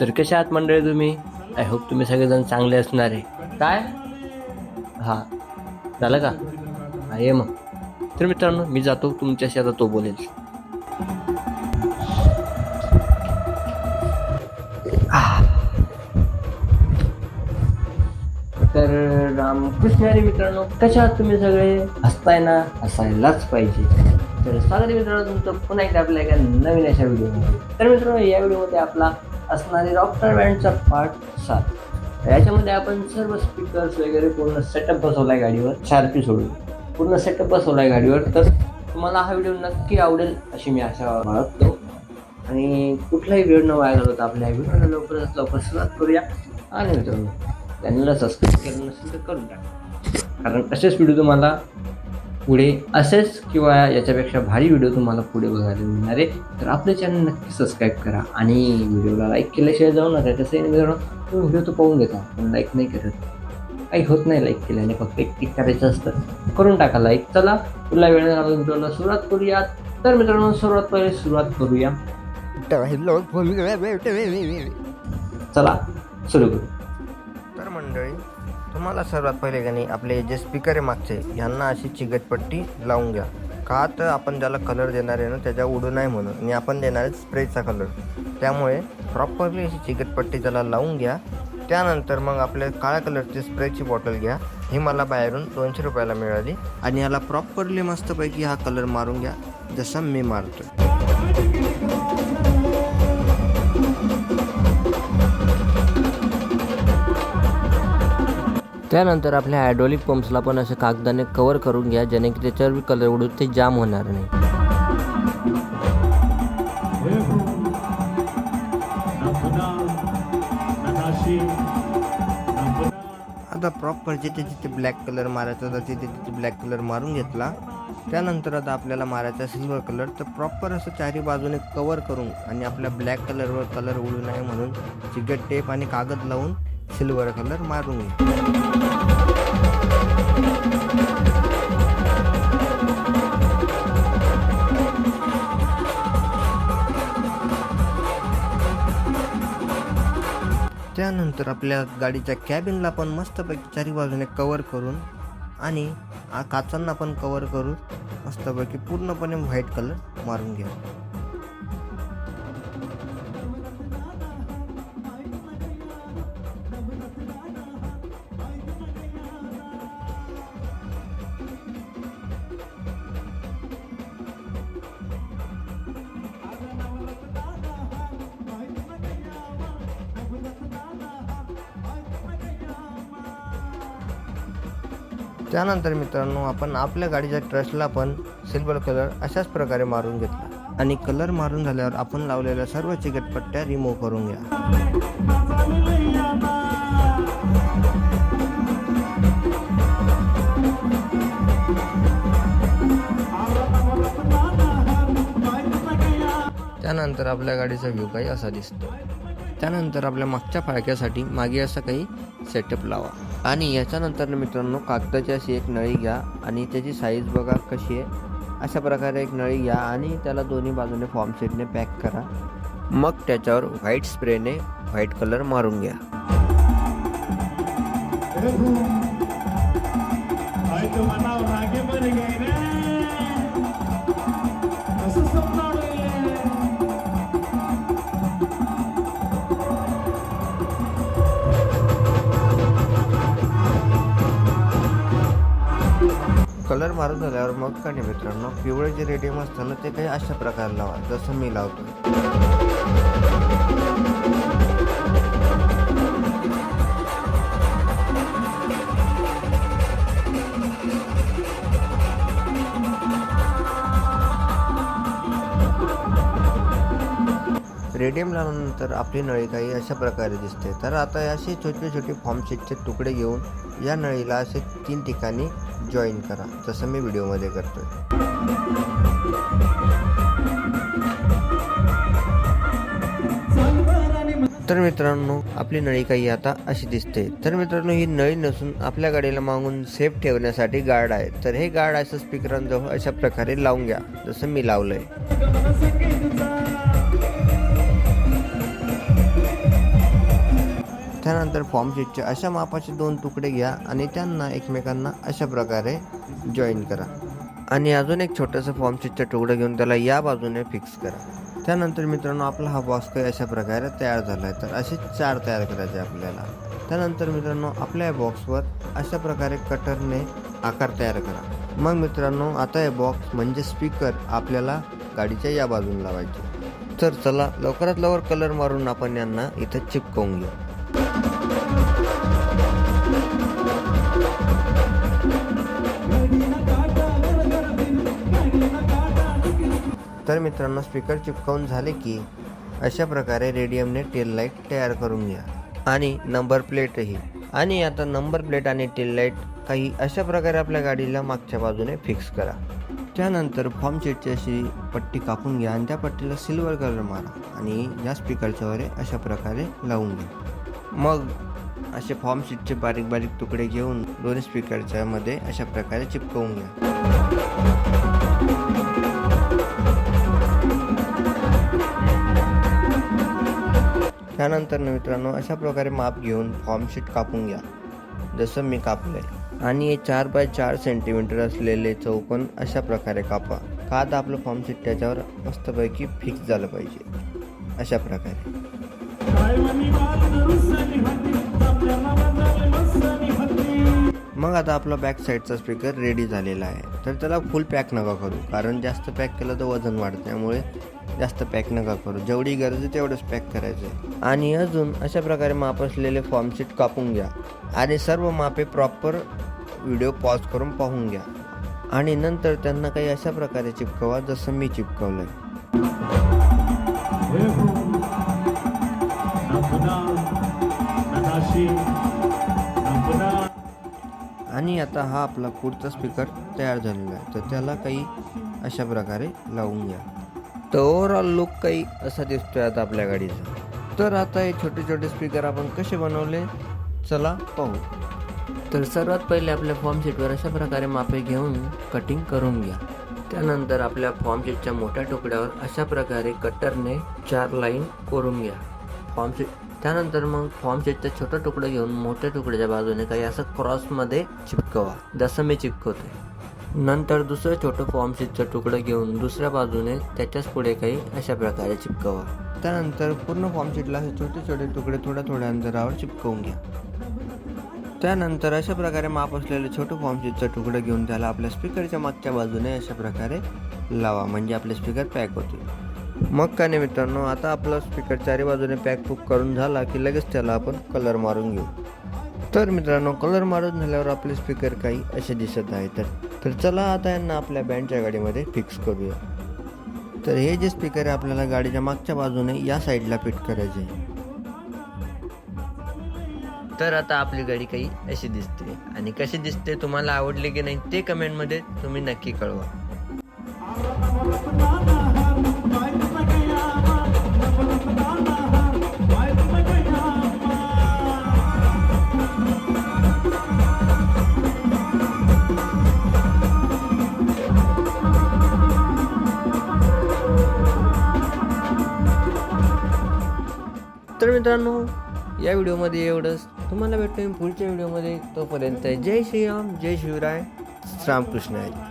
तर कशा आहात मंडळी तुम्ही? आय होप तुम्ही सगळेजण चांगले असणार आहे. काय? हां. झालं का? हा ये मग. तर मित्रांनो मी जातो. तुमच्याशी आता तो बोलेल. तर रामकृष्ण हरी मित्रांनो कशा आहात तुम्ही सगळे? हसताय ना? हसायलाच पाहिजे. तर स्वागत मित्रांनो तुमचं पुन्हा एकदा आपल्या एका नवीन अशा व्हिडिओमध्ये. तर मित्रांनो या व्हिडिओमध्ये आपला असणारे डॉक्टर बँडचा पार्ट सात. याच्यामध्ये आपण सर्व स्पीकर्स वगैरे पूर्ण सेटअप बसवलाय गाडीवर. शार्पी सोडून. पूर्ण सेटअप बसवलाय गाडीवर. तर तुम्हाला हा व्हिडिओ नक्की आवडेल अशी मी आशा बाळगतो. आणि कुठलाही वेळ न वाया घालवता आपल्या व्हिडिओला लवकरात लवकर सुरुवात करूया. आणि मित्रांनो चॅनलला सबस्क्राईब केलं नसेल तर करून टाका. कारण असेच व्हिडिओ तुम्हाला पुढे असेच किंवा याच्यापेक्षा भारी व्हिडिओ तुम्हाला पुढे बघायला मिळणार आहे. तर आपलं चॅनल नक्की सबस्क्राईब करा आणि व्हिडिओला लाईक केल्याशिवाय जाऊ नका. तसंही मित्रांनो तुम्ही व्हिडिओ तो पाहून घेता पण लाईक नाही करत. काही होत नाही लाईक केल्याने फक्त एक क्लिक करायचं असतं. करून टाका लाईक चला तुला वेळ घालून व्हिडिओला सुरुवात करूया तर मित्रांनो सर्वात पहिले सुरुवात करूया. चला सुरू करू. तर मंडळी तुम्हाला सर्वात पहिले का नाही आपले जे स्पीकर आहे मागचे ह्यांना अशी चिगटपट्टी लावून घ्या. का तर आपण ज्याला कलर देणार आहे ना त्याच्या उडू नाही म्हणून. आणि आपण देणार आहे स्प्रेचा कलर त्यामुळे प्रॉपरली अशी चिगटपट्टी त्याला लावून घ्या. त्यानंतर मग आपल्या काळ्या कलरची स्प्रेची बॉटल घ्या. ही मला बाहेरून दोनशे रुपयाला मिळाली. आणि याला प्रॉपरली मस्तपैकी हा कलर मारून घ्या जसा मी मारतो त्यानंतर आपल्या हायड्रॉलिक पंप्सला पण असे कागदाने कवर करून घ्या जेणे की त्याच्यावर कलर उडून ते जाम होणार नाही. आता प्रॉपर जिथे जिथे ब्लॅक कलर मारायचा होता तिथे तिथे ब्लॅक कलर मारून घेतला. त्यानंतर आता आपल्याला मारायचा सिल्वर कलर तर प्रॉपर असं चारी बाजूने कवर करून आणि आपल्या ब्लॅक कलरवर कलर उडू नये म्हणून चिकट टेप आणि कागद लावून सिल्वर कलर मारून घे त्यानंतर आपल्या गाडीच्या कॅबिनला पण मस्तपैकी चारी बाजूने कवर करून आणि काचांना पण कवर करून मस्तपैकी पूर्णपणे व्हाईट कलर मारून घ्या त्यानंतर मित्रांनो आपण आपल्या गाडीच्या ट्रस्टला पण सिल्वर कलर अशाच प्रकारे मारून घेतला. आणि कलर मारून झाल्यावर आपण लावलेल्या सर्व चिकटपट्ट्या रिमूव्ह करून घ्या. त्यानंतर आपल्या गाडीचा व्ह्यू काही असा दिसतो. त्यानंतर आपल्या मागच्या फाळक्यासाठी मागे असा काही सेटअप लावा. आणि याच्यानंतर मित्रांनो कागदाची अशी एक नळी घ्या आणि त्याची साईज बघा कशी आहे. अशा प्रकारे एक नळी घ्या आणि त्याला दोन्ही बाजूने फॉर्मशीटने पॅक करा. मग त्याच्यावर व्हाईट स्प्रेने व्हाईट कलर मारून घ्या. तो कलर मारून झाल्यावर मग का मित्रांनो पिवळे जे रेडियम असतं ना ते काही अशा प्रकारे लावा जसं मी लावतो रेडियम लावल्यानंतर आपली नळी काही अशा प्रकारे दिसते. तर आता असे छोटे छोटे फॉर्मशीटचे तुकडे घेऊन या नळीला असे तीन ठिकाणी जॉईन करा. जसं मी व्हिडिओमध्ये करतोय. तर मित्रांनो आपली नळी काही आता अशी दिसते. तर मित्रांनो ही नळी नसून आपल्या गाडीला मागून सेफ ठेवण्यासाठी गार्ड आहे. तर हे गार्ड असं स्पीकरांजवळ अशा प्रकारे लावून घ्या. जसं मी लावलंय. त्यानंतर फॉर्मशीटचे अशा मापाचे दोन तुकडे घ्या आणि त्यांना एकमेकांना अशा प्रकारे जॉईन करा. आणि अजून एक छोटंसं फॉर्मशीटचा तुकडं घेऊन त्याला या बाजूने फिक्स करा. त्यानंतर मित्रांनो आपला हा बॉक्स काही अशा प्रकारे तयार झाला आहे तर असे चार तयार करायचे आपल्याला. त्यानंतर मित्रांनो आपल्या या बॉक्सवर अशा प्रकारे कटरने आकार तयार करा. मग मित्रांनो आता हे बॉक्स म्हणजे स्पीकर आपल्याला गाडीच्या या बाजूला लावायचे. तर चला लवकरात लवकर कलर मारून आपण यांना इथं चिपकवून घेऊ. तर मित्रांनो स्पीकर चिपकावून झाले की अशा प्रकारे रेडियमने टेल लाइट तयार करून घ्या. आणि नंबर प्लेटही आणि आता नंबर प्लेट आणि टेल लाइट काही अशा प्रकारे आपल्या गाडीला मागच्या बाजूने फिक्स करा. त्यानंतर फॉर्म शीटची अशी पट्टी कापून घ्या आणि त्या पट्टीला सिल्वर कलर मारा आणि या स्पीकरच्या वर अशा प्रकारे लावून घ्या. मग असे फॉर्म शीटचे बारीक बारीक तुकडे घेऊन दोन्ही स्पीकरच्या मध्ये अशा प्रकारे चिपकवून घ्या. त्यानंतर मित्रांनो अशा प्रकारे माप घेऊन फॉर्मशीट कापून घ्या. जसं मी कापलंय. आणि हे चार बाय चार सेंटीमीटर असलेले चौकोन अशा प्रकारे कापा. का तर आपलं फॉर्मशीट त्याच्यावर मस्तपैकी फिक्स झालं पाहिजे. अशा प्रकारे. मग आता आपला बॅक साईडचा स्पीकर रेडी झालेला आहे. तर त्याला फुल पॅक नका करू कारण जास्त पॅक केलं तर वजन वाढतं. त्यामुळे जास्त पॅक नका करू. जेवढी गरज आहे तेवढंच पॅक करायचं आहे आणि अजून अशा प्रकारे माप असलेले फॉर्मशीट कापून घ्या. आणि सर्व मापे प्रॉपर व्हिडिओ पॉज करून पाहून घ्या. आणि नंतर त्यांना काही अशा प्रकारे चिपकवा जसं मी चिपकवलं आहे आणि आता हा आपला पुढचा स्पीकर तयार झालेला आहे. तर त्याला काही अशा प्रकारे लावून घ्या. तर ओव्हरऑल लुक काही असा दिसतोय आता आपल्या गाडीचा. तर आता हे छोटे छोटे स्पीकर आपण कसे बनवले? चला पाहू. तर सर्वात पहिले आपल्या फॉर्म शीटवर अशा प्रकारे मापे घेऊन कटिंग करून घ्या. त्यानंतर आपल्या फॉर्म शीटच्या मोठ्या तुकड्यावर अशा प्रकारे कटरने चार लाईन करून घ्या. फॉर्म शीट त्यानंतर मग फॉर्म शीटचा छोटा तुकडा घेऊन मोठ्या तुकड्याच्या बाजूने काही असं क्रॉसमध्ये चिपकवा. जसं मी चिपकवतोय. नंतर दुसरं छोटं फॉर्म शीटचं तुकडं घेऊन दुसऱ्या बाजूने त्याच्याच पुढे काही अशा प्रकारे चिपकवा. त्यानंतर पूर्ण फॉर्म शीटला असे छोटे छोटे तुकडे थोड्या थोड्या अंतरावर चिपकवून घ्या. त्यानंतर अशा प्रकारे माप असलेले छोटं फॉर्म शीटचं तुकडं घेऊन त्याला आपल्या स्पीकरच्या मागच्या बाजूने अशा प्रकारे लावा म्हणजे आपले स्पीकर पॅक होतील. मग काय नाही मित्रांनो आता आपला स्पीकर चारी बाजूने पॅक पुक करून झाला की लगेच त्याला आपण कलर मारून घेऊ. तर मित्रांनो कलर मारून झाल्यावर आपले स्पीकर काही असे दिसत आहे तर तर चला आता यांना आपल्या बँडच्या गाडीमध्ये फिक्स करूया. तर हे जे स्पीकर आहे आपल्याला गाडीच्या मागच्या बाजूने या साईडला फिट करायचे आहे. तर आता आपली गाडी काही अशी दिसते. आणि कशी दिसते तुम्हाला आवडली की नाही ते कमेंटमध्ये तुम्ही नक्की कळवा. तर मित्रांनो या व्हिडिओमध्ये एवढंच. तुम्हाला भेटतो मी पुढच्या व्हिडिओमध्ये. तोपर्यंत जय श्रीराम जय शिवराय रामकृष्ण आहे